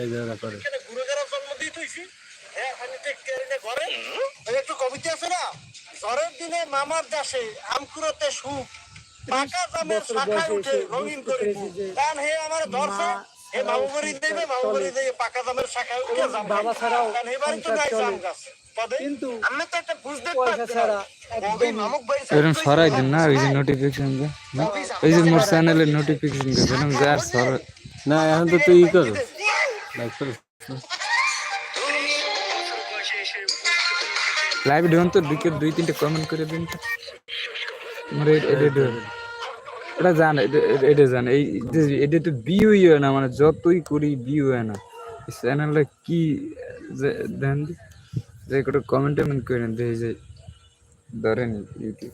এই যে করে। গুরুগারা জন্ম দিয়ে তুইছি হ্যাঁ আমি টেক কেয়ারি না ঘরে একটু কবিতা আছে না? ঝড়ের দিনে মামার দাসে আমকুরতে সুখ পাকা জামের শাখায় উঠে রঙিন বুঝতে করে কারণ হে আমার ধরছে হে ছাড়াও মামু বাড়ি দেবে পাকা জামের শাখায় উঠে জাম বাবা ছাড়াও কারণ এবারে তো নাই জাম গাছ। কিন্তু আমি তো একটা বুঝতে এরকম সরাই দেন না ওই যে নোটিফিকেশন ওই যে মোর চ্যানেলের নোটিফিকেশন যার না এখন তো তুই কর। লাইভ ঢুকন তো, দুই দুই, তিনটে কমেন্ট করে দিন। তো এটা জান এটা- জান। এই এটা তো বিউ হয় না মানে যতই করি বিউ হয় না। চ্যানেলটা কি দেন? যে একটা কমেন্ট টমেন্ট করেন দেখি যে ধরেন ইউটিউব।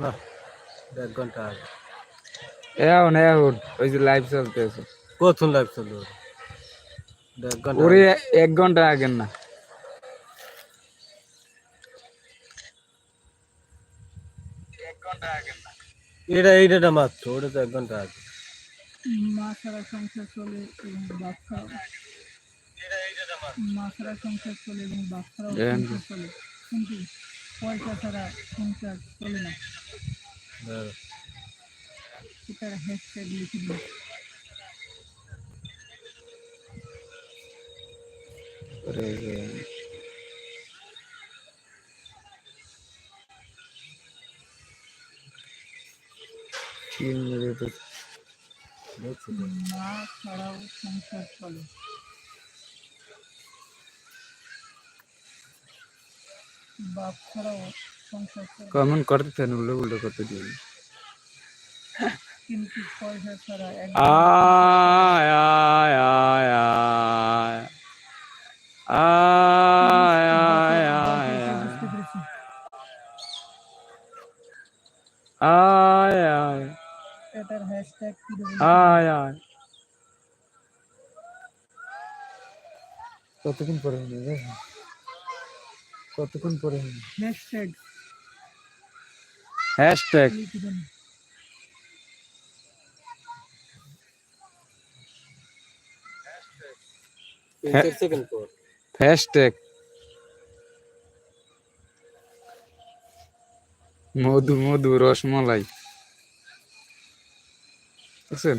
না এক ঘণ্টা আগে। এখন এখন ওই যে লাইভ চলতে আছে কতক্ষণ লাইভ? এটা এক ঘণ্টা ওরে আগে। এক ঘণ্টা আগে না। এটা এইটা মাত্র ওটা তো এক ঘণ্টা আগে। মা ছাড়া সংসার চলে এবং ছাড়াও মা ছাড়া সংসার চলে এবং চলে। কিন্তু পয়সা ছাড়া সংসার চলে না। দাঁড়া। এটার হ্যাশট্যাগ লিখে দিন ওরে যে তিন মিনিট দেখছি তো। মা ছাড়াও সংসার চলে বাপ ছাড়াও সংসার চলে কমেন্ট করতে থাকেন উল্টো উল্টো করতে দিন কিন্তু পয়সা ছাড়া আয় আয় আয় আয় আয় আয় আয় আয় আয় এটার হ্যাশট্যাগ কি আয় আয় কতক্ষণ পরে হবে কতক্ষণ পরে হবে হ্যাশট্যাগ হ্যাশট্যাগ হ্যাঁ। হ্যাশট্যাগ মধু মধু রসমালাই। বুঝছেন